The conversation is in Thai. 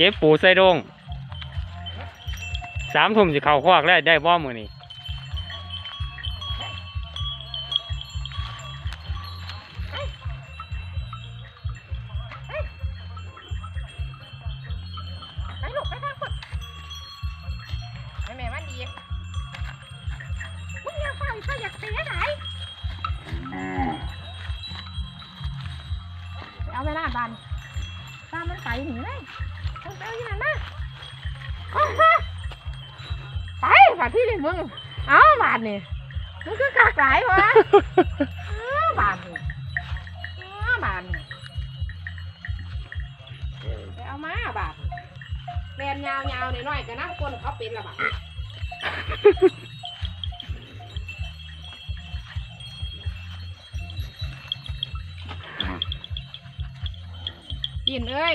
เก็บปูใส่ดงสามทุ่มสิเข้าคอกแล้วได้บ่มื้อนี้ไปลูกไปทางคนแม่แม่มันดีมึงอยากฟังเขาอยากเสียไหนเอาเวลาบานตามมันไปหนีเลย ต้องไปเอาอย่างนั้นะเอาไปไปบาดที่นี่มึง เอาบาดนี่มึงคือกากหลายวะเอาบาดนี่เอาบาดนี่เออไปเอามาบาดนี่แมนยาวยาวๆหน่อยๆก็นั่งก้นเขาเป็นละบาดยินเอ้ย